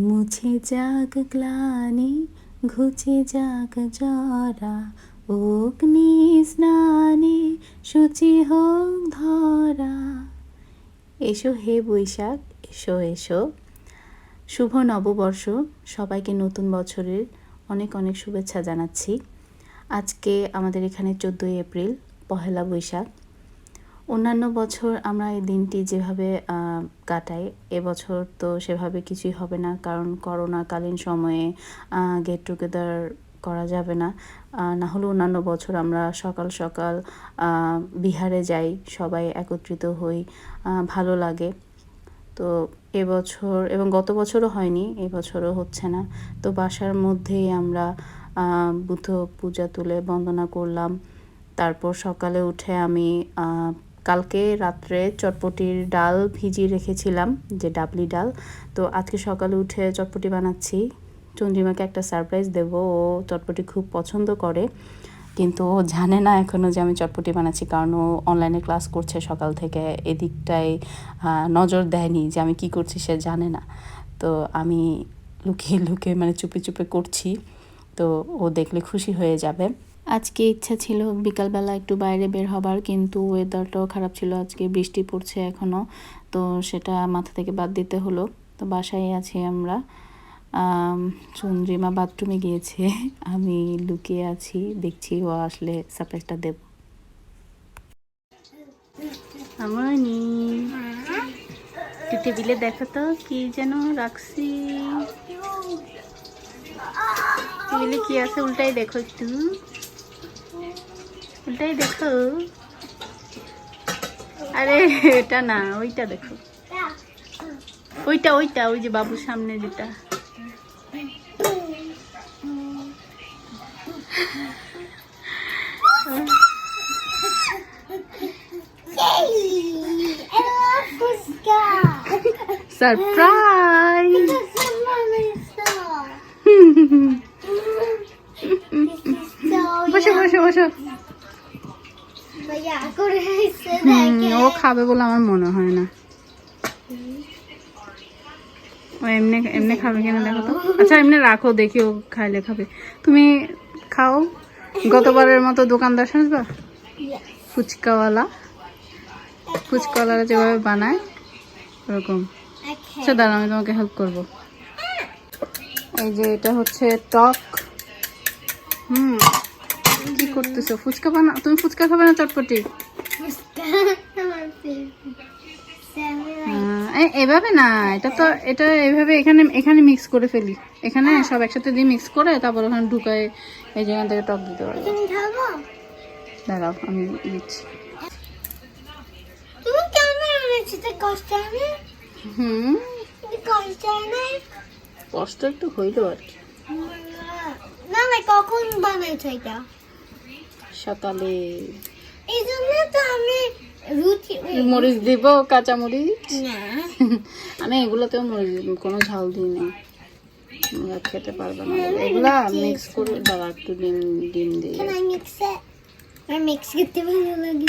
মুছে যাক গ্লানি, ঘুচে যাক জরা, অগ্নি স্নানে শুচি হোক ধরা। এসো হে বৈশাখ, এসো এসো। শুভ নববর্ষ। সবাইকে নতুন বছরের অনেক অনেক শুভেচ্ছা জানাচ্ছি। আজকে আমাদের এখানে চোদ্দোই এপ্রিল, পহেলা বৈশাখ। অন্যান্য বছর আমরা এই দিনটি যেভাবে কাটাই এবছর তো সেভাবে কিছুই হবে না, কারণ করোনাকালীন সময়ে গেট টুগেদার করা যাবে না। না হলে অন্যান্য বছর আমরা সকাল সকাল বিহারে যাই, সবাই একত্রিত হই ভালো লাগে। তো এবছর এবং গত বছরও হয়নি এবছরও হচ্ছে না। তো বাসার মধ্যেই আমরা বুদ্ধ পূজা তুলে বন্দনা করলাম। তারপর সকালে উঠে আমি কালকে রাত্রে চটপটির ডাল ভিজিয়ে রেখেছিলাম, যে ডাবলি ডাল। তো আজকে সকালে উঠে চটপটি বানাচ্ছি। চন্দ্রিমাকে একটা সারপ্রাইজ দেব, ও চটপটি খুব পছন্দ করে, কিন্তু ও জানে না এখনও যে আমি চটপটি বানাচ্ছি, কারণ ও অনলাইনে ক্লাস করছে সকাল থেকে। এদিকটায় নজর দেয়নি যে আমি কি করছি, সে জানে না। তো আমি লুকিয়ে লুকিয়ে মানে চুপে চুপে করছি, তো ও দেখলে খুশি হয়ে যাবে। আজকে ইচ্ছা ছিল বিকালবেলা একটু বাইরে বের হবার, কিন্তু ওয়েদারটাও খারাপ ছিল, আজকে বৃষ্টি পড়ছে এখনও তো সেটা মাথা থেকে বাদ দিতে হলো। তো বাসায় আছি আমরা। চন্দ্রিমা বাথরুমে গিয়েছে। আমি লুকিয়ে আছি, দেখছি ও আসলে সারপ্রাইজটা দেব। আমানি টেবিলে দেখো তো, কি যেন রাখছি। টেবিলে কি আছে উল্টাই দেখো একটু। উল্টাই দেখো। আরে এটা না ওইটা দেখো। ওইটা ওইটা ওই যে বাবুর সামনে যেটা। সারপ্রাইজ ও খাবে বলে আমার মনে হয় না। ও এমনি এমনি খাবে কিনা দেখো তো। আচ্ছা এমনি রাখো দেখি ও খাইলে খাবে। তুমি খাও। গতবারের মতো দোকানদার সাজবা? ফুচকাওয়ালা? ফুচকাওয়ালারা যেভাবে বানায় ওরকম। আচ্ছা দাঁড়া আমি তোমাকে হেল্প করব। এই যে এটা হচ্ছে টক। হুম কি করতেছো? ফুচকা বানা তুমি ফুচকা খাবে না চটপটি? এভাবে না এটা তো এটা এভাবে এখানে এখানে মিক্স করে ফেলি। এখানে সব একসাথে দিয়ে মিক্স করে তারপর ওখানে ঢুকায় এই যেখান থেকে টক দিতে পারব। দাঁড়াও আমি দিচ্ছি। হুম। কষ্ট একটু হইল আর কি। না না কখন বানাইছো এটা? সকালে এই জন্য তো আমি রুটি মরিচ দিব কাঁচা মরিচ? আমি এগুলোতেও মরিচ কোনো ঝাল দিই না। খেতে পারবে না। এগুলা মিক্স করে দাঁড়া একটু ডিম ডিম দিয়ে। মিক্স করতে ভালো লাগে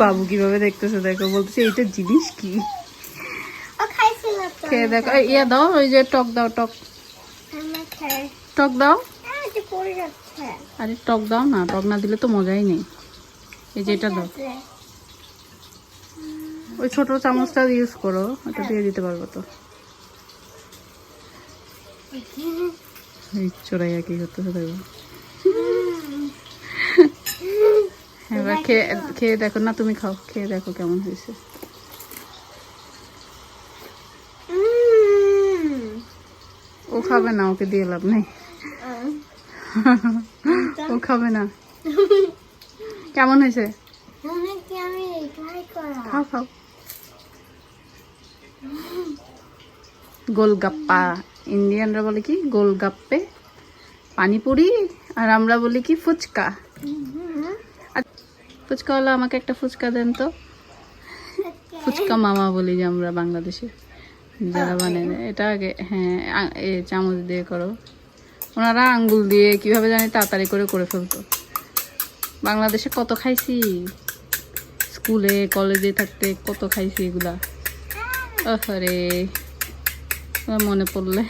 বাবু কীভাবে দেখতেছে দেখো বলতেছে এইটা জিনিস কি? ও খাইছিল তো। খেয়ে দেখো ইয়া দাও ওই যে টক দাও টক। টক দাও। হ্যাঁ। আরে টক দাও না টক না দিলে তো মজাই নেই। এই যে এটা দাও। ওই ছোট চামচটা ইউজ করো ওটা দিয়ে দিতে পারব তো। চোরাইয়া কি করতেছে দেখো হ্যাঁ, এবার খেয়ে খেয়ে দেখো না তুমি খাও খেয়ে দেখো কেমন হয়েছে. ও খাবে না ওকে দিয়ে লাভ নেই। ও খাবে না। কেমন হয়েছে? খাও গোলগাপ্পা। ইন্ডিয়ানরা বলে কি? গোলগাপ্পে পানিপুরি আর আমরা বলি কি ফুচকা। আর ফুচকাওয়ালা আমাকে একটা ফুচকা দেন তো। ফুচকা মামা বলি যে আমরা বাংলাদেশে। যারা বানায় এটা আগে হ্যাঁ এ, চামচ দিয়ে করো। ওনারা আঙ্গুল দিয়ে কীভাবে জানি তাড়াতাড়ি করে করে ফেলতো। বাংলাদেশে কত খাইছি? স্কুলে, কলেজে থাকতে কত খাইছি এগুলা? আরে মনে পড়লে।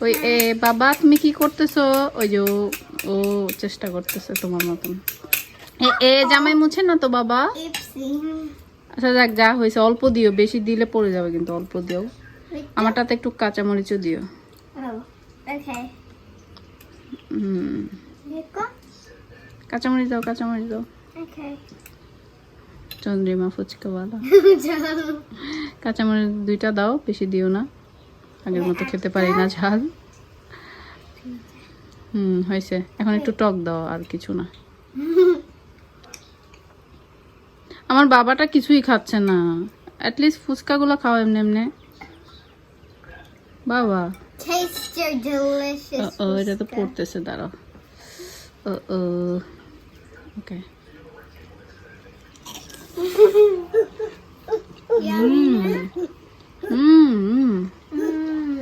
ওই, এ, বাবা, তুমি কি করতেছো? ওই যে ও- চেষ্টা করতেছে তোমার মতন। এ, জামাই মুছে না তো বাবা? আচ্ছা যাক, যা হয়েছে, অল্প দিও। বেশি দিলে পড়ে যাবে কিন্তু, অল্প দিও। আমারটাতে একটু কাঁচামরিচও দিও। Okay. হুম Nico? কাঁচামরিচ দাও কাঁচামরিচ দাও। Okay. চন্দ্রিমা ফুচকাওয়ালা কাঁচামরিচ দুইটা দাও বেশি দিও না। আগের মতো খেতে পারি না ঝাল। হুম হয়েছে। এখন একটু টক দাও আর কিছু না। আমার বাবাটা কিছুই খাচ্ছে না। অ্যাটলিস্ট ফুচকাগুলো খাও এমনি এমনি। বাবা। Taste your delicious. ও এটা তো পড়তেছে দাঁড়াও ও ও ওকে হুম হুম Mm.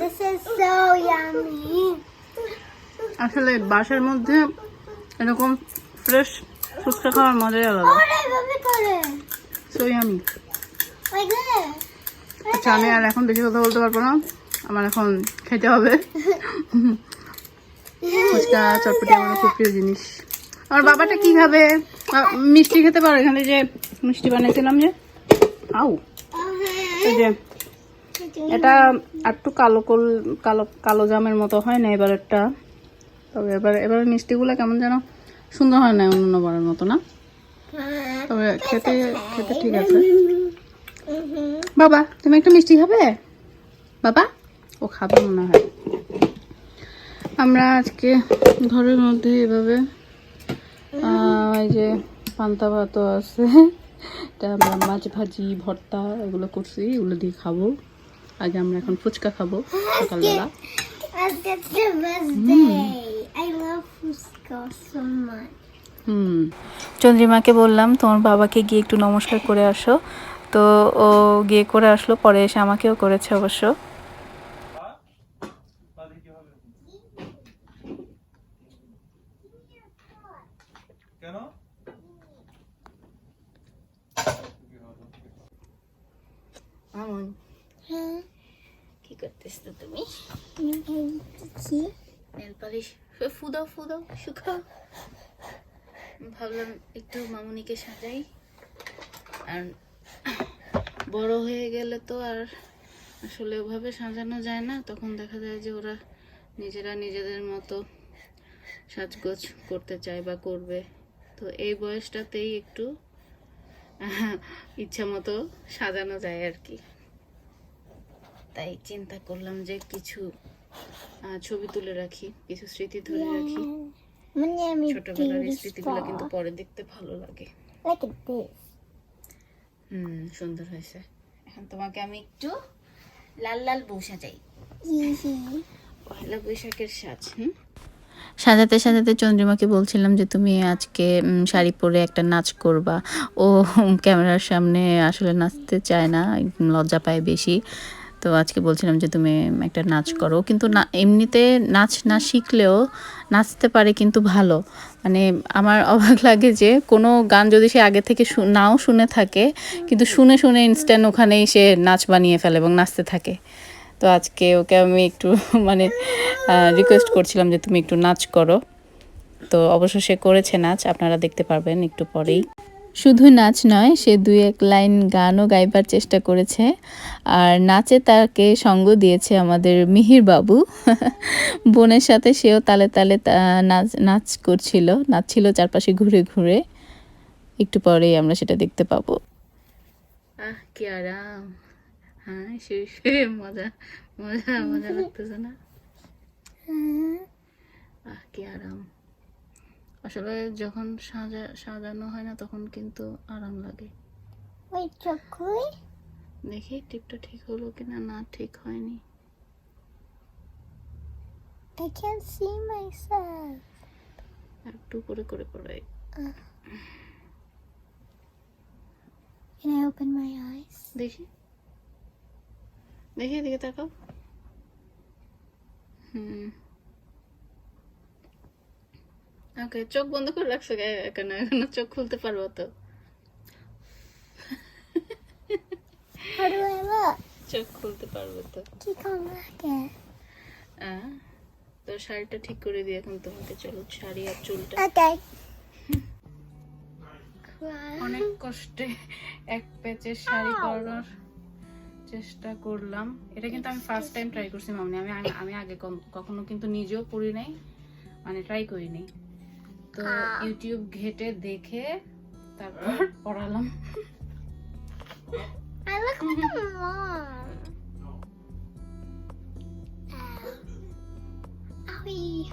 This is so yummy. আসলে বাসার মধ্যে এরকম ফ্রেশ ফুচকা খাওয়ার মজাই আলাদা। ভাবে আমি like আচ্ছা আমি আর এখন বেশি কথা বলতে পারব না। আমার এখন খেতে হবে। ফুচকা, চটপটি আমার খুব প্রিয় জিনিস। আমার বাবাটা কি খাবে? মিষ্টি খেতে পারো এখানে যে মিষ্টি বানিয়েছিলাম যে। আউ। এই যে, এটা একটু কালো কল, কালো কালো জামের মতো হয় না এবারেরটা তবে এবার এবার মিষ্টিগুলো কেমন যেন সুন্দর হয় না অন্য বারের মতো না? তবে খেতে খেতে ঠিক আছে. বাবা, তুমি একটা মিষ্টি খাবে? বাবা? ও খাবে মনে হয়। আমরা আজকে ঘরের মধ্যে এভাবে এই যে পান্তা ভাতও আছে এটা আমরা মাছ ভাজি ভর্তা এগুলো করছি এগুলো দিয়ে খাব। আগে আমরা এখন ফুচকা খাব সকালবেলা. হুম। চন্দ্রিমাকে বললাম তোমার বাবাকে গিয়ে একটু নমস্কার করে আসো। তো ও গিয়ে করে আসলো পরে এসে আমাকেও করেছে অবশ্য আমন Huh? কি করতেছ তুমি You can see? নেল ফুদাও শুকাও ভাবলাম একটু মামুনিকে সাজাই। আর বড় হয়ে গেলে তো আর আসলে ওভাবে সাজানো যায় না। তখন দেখা যায় যে ওরা নিজেরা নিজেদের মতো সাজগোজ করতে চায় বা করবে। তো এই বয়সটাতেই একটু ইচ্ছা মতো সাজানো যায় আর কি। তাই চিন্তা করলাম যে কিছু ছবি তুলে রাখি কিছু স্মৃতি ধরে রাখি। ছোটবেলার স্মৃতিগুলো কিন্তু পরে দেখতে ভালো লাগে. হুম সুন্দর হয়েছে। এখন তোমাকে আমি একটু লাল লাল বউ সাজাই। পয়লা বৈশাখের সাজ হুম? সাজাতে সাজাতে চন্দ্রিমাকে বলছিলাম যে তুমি আজকে শাড়ি পরে একটা নাচ করবা। ও ক্যামেরার সামনে আসলে নাচতে চায় না লজ্জা পায় বেশি। তো আজকে বলছিলাম যে তুমি একটা নাচ করো। কিন্তু না, এমনিতে নাচ না শিখলেও নাচতে পারে কিন্তু ভালো। মানে আমার অবাক লাগে যে কোনো গান যদি সে আগে থেকে নাও শুনে থাকে, কিন্তু শুনে শুনে ইনস্ট্যান্ট ওখানেই সে নাচ বানিয়ে ফেলে এবং নাচতে থাকে। তো আজকে ওকে আমি একটু মানে রিকোয়েস্ট করছিলাম যে তুমি একটু নাচ করো। তো অবশ্য সে করেছে নাচ, আপনারা দেখতে পারবেন একটু পরেই। শুধু নাচ নয় সে দুই এক লাইন গানও গাইবার চেষ্টা করেছে আর নাচে তাকে সঙ্গ দিয়েছে আমাদের মিহির বাবু। বোনের সাথে সেও তালে তালে তা- নাচ নাচ করছিল নাচছিল চারপাশে ঘুরে ঘুরে। একটু পরেই আমরা সেটা দেখতে পাবো। আহ কি আরাম। হ্যাঁ শুয়ে শুয়ে মজা মজা মজা লাগতেছে না? আহ কি আরাম। আসলে যখন সাজা সাজানো হয় না তখন কিন্তু আরাম লাগে। Wait, chocolate? দেখি টিপটা ঠিক হলো কিনা না ঠিক হয়নি। I can't see myself. একটু করে করে করে Can I open my eyes? দেখি। দেখি এদিকে তাকাও। হুম। ওকে চোখ বন্ধ করে রাখছো কেন? এখনও চোখ খুলতে পারব তো? চোখ খুলতে পারবে তো। তো শাড়িটা ঠিক করে দিয়ে এখন তোমাকে চলো শাড়ি আর চুলটা। অনেক কষ্টে এক প্যাচের শাড়ি পরার চেষ্টা করলাম। এটা কিন্তু আমি ফার্স্ট টাইম ট্রাই করছি মামনি। আমি আগে- আমি আগে কখনো কিন্তু নিজেও পড়ি নাই মানে ট্রাই করিনি তো ইউটিউব ঘেটে দেখে তারপর পড়ালাম I look like a mom. Ow. Owie.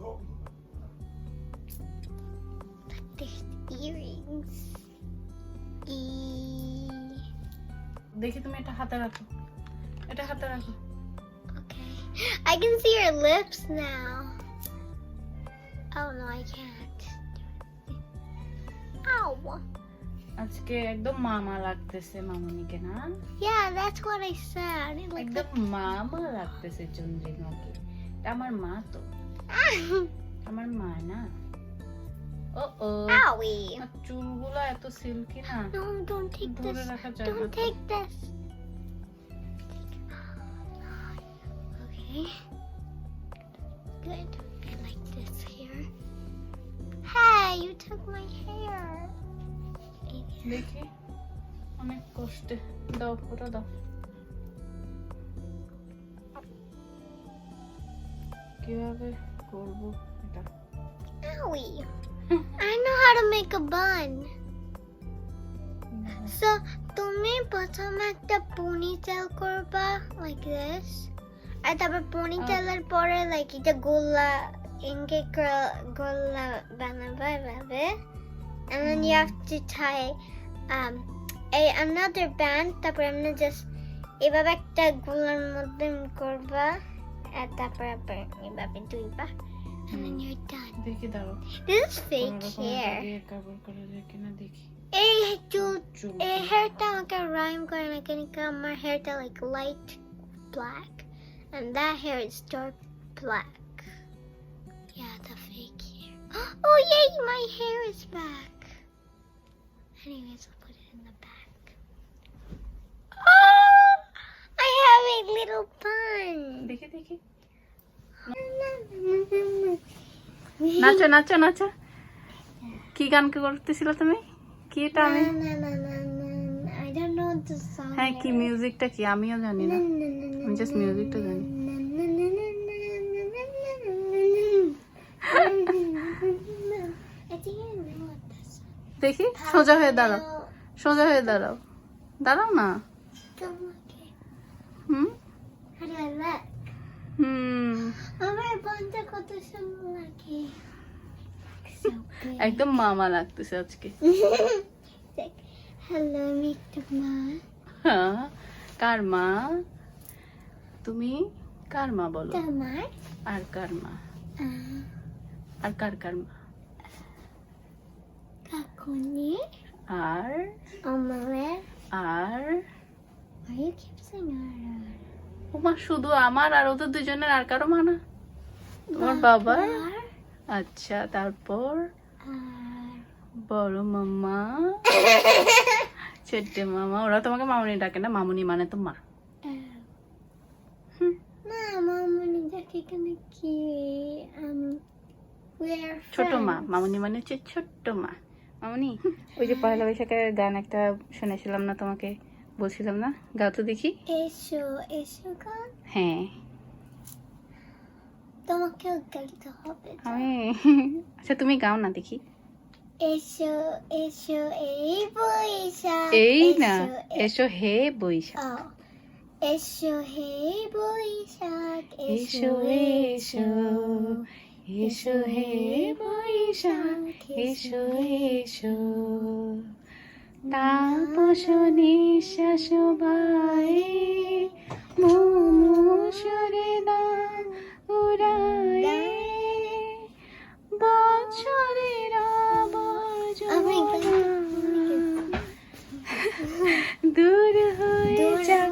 Look, there's earrings. E. দেখি তুমি এটা হাতে রাখো এটা হাতে রাখো Okay. I can see your lips now. Oh no, I can't. Ow. আজকে একদম মামা লাগতেছে মামুনিকে না Yeah, that's what I said. It looked একদম মামা লাগতেছে চন্দ্রিমাকে এটা আমার মা তো like... আমার মা না ও ও Owie. আর চুলগুলো এত সিল্কি না No, don't take ধরে this. রাখা যায় না Don't তো। take this. Okay. Good. you took my hair. দেখি অনেক কষ্টে দাও ওটা দাও কিভাবে করব এটা Owie. I know how to make a bun. So, তুমি প্রথমে একটা ponytail করবা like this. আর তারপর ponytail এর পরে like এটা গোলা ইনকে গোলা বানাবা এভাবে. And then you have to tie um, a another band তারপর এমনি just এভাবে একটা গোলার মধ্যে করবা আর তারপর আবার এভাবে দুইবার and then you're done. দেখি দাঁড়াও This is fake কোনোরকম hair. এটা দিয়ে কভার করা যায় কিনা দেখি এই চুল চুল এই hairটা আমাকে rhyme করে না কেন কি আমার hairটা like light black and that hair is dark black. Yeah, the fake hair. Oh yay, my hair is back. Anyways, I'll put it in the back. Oh, I have a little bun. দেখি দেখি নাচো নাচো নাচো কি গান করতেছিল তুমি কি এটা আমি Na, na, na, na, na. I don't know what the song হ্যাঁ কি is. মিউজিকটা কি আমিও জানি না আমি জাস্ট মিউজিকটা জানি দেখি? সোজা হয়ে দাঁড়াও। সোজা হয়ে দাঁড়াও। দাঁড়াও না। হুম? How do I look? হুম। আমার বন্ধ কত সুন্দর লাগে একদম মামা লাগতেছে আজকে. হ্যাঁ। কার মা? তুমি কার মা বলো? আর কার মা? আর কার কার মা? Kakuni. R Omale. R Are you keep saying our ওমা শুধু আমার আর ওদের দুজনের আর কারও মা না। তোমার বাবা। আচ্ছা তারপর? বড় মামা। ছোট্ট মামা ওরা তোমাকে মামুনি ডাকে না? মামুনি মানে তো মা। মামনি দেখে কেন কি? ছোট মা. মামুনি মানে হচ্ছে ছোট্ট মা। মামুনি? ওই যে পয়লা বৈশাখের গান একটা শুনেছিলাম না তোমাকে বলছিলাম না? গাও তো দেখি। এসো এসো গান। হ্যাঁ। তোমাকেও গাইতে হবে আমি আচ্ছা তুমি গাও না দেখি। এসো এসো এই বৈশাখ। এই না এসো, এসো হে বৈশাখ। এসো হে বৈশাখ এসো। এসো। এসো হে বৈশাখ এসো এসো। তাপস নিঃশ্বাস বায়ে মুমুষরে দা উড়ায়ে। বছরের দূর হয়ে যাক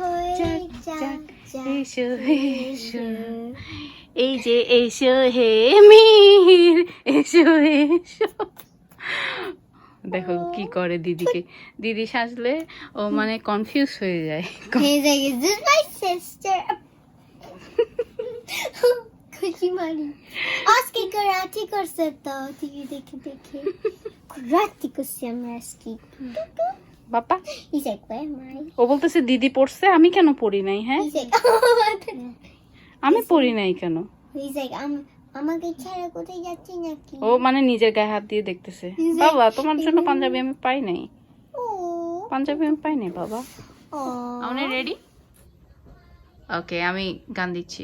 যাক, এসো। এসো। এই যে এসো হে মীর এসো এসো। দেখো কি করে দিদিকে। দিদি সাজলে ও মানে কনফিউজ হয়ে যায়। This my sister? আজকে করাটি করছে তো টিভি দেখে দেখে। করাটি করছি আমরা আজকে। বাবা? ও বলতেছে দিদি পড়ছে আমি কেন পড়ি নাই হ্যাঁ? আমি পড়ি নাই কেন? আম আমাকে ছাড়া কোথায় যাচ্ছে নাকি? ও মানে নিজের গায়ে হাত দিয়ে দেখতেছে। বাবা তোমার জন্য পাঞ্জাবি আমি পাই নাই। ও। পাঞ্জাবি আমি পাই নাই বাবা। ও আপনি রেডি ওকে আমি গান দিচ্ছি।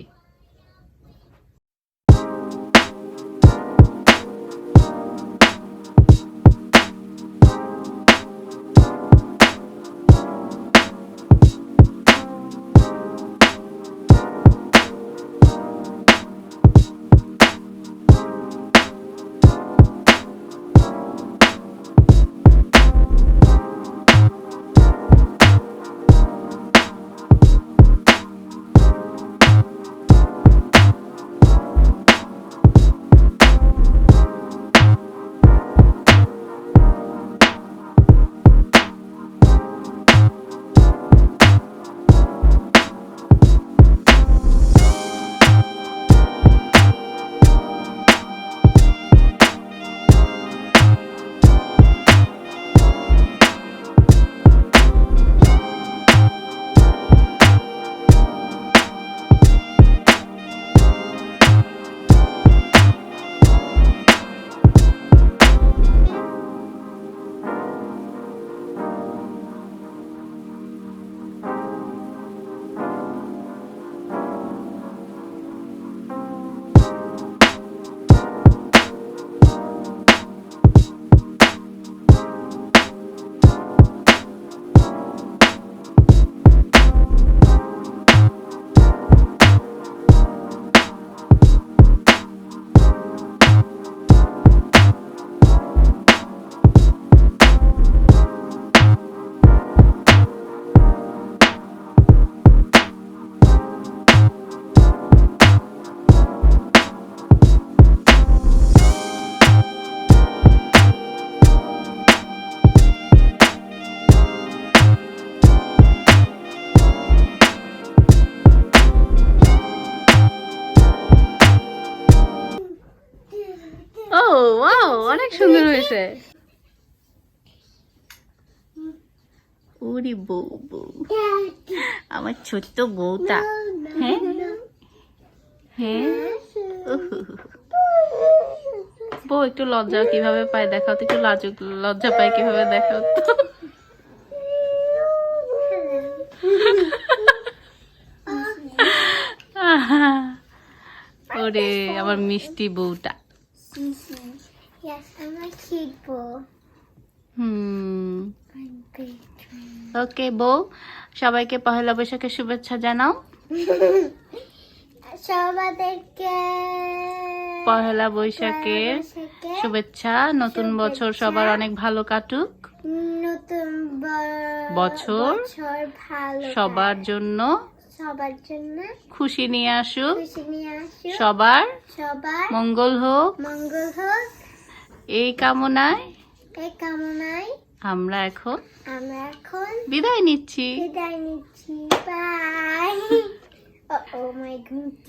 হয়েছে ওরে বউ বউ। আমার ছোট্ট বউটা। হ্যাঁ? হ্যাঁ। বউ একটু লজ্জা কীভাবে পায় দেখাও তো একটু লাজুক লজ্জা পায় কীভাবে দেখাও তো। আহা। ওরে আমার মিষ্টি বউটা। হুম. ওকে বউ সবাইকে পহেলা বৈশাখের শুভেচ্ছা জানাও। সবাইকে পহেলা বৈশাখের শুভেচ্ছা। নতুন বছর সবার অনেক ভালো কাটুক। নতুন বছর সবার জন্য। সবার জন্য খুশি নিয়ে আসুক। খুশি নিয়ে আসুক। সবার সবার মঙ্গল হোক। মঙ্গল হোক। এই কামনায় এই কামনায় আমরা এখন আমরা এখন বিদায় নিচ্ছি। বিদায় নিচ্ছি। By O my good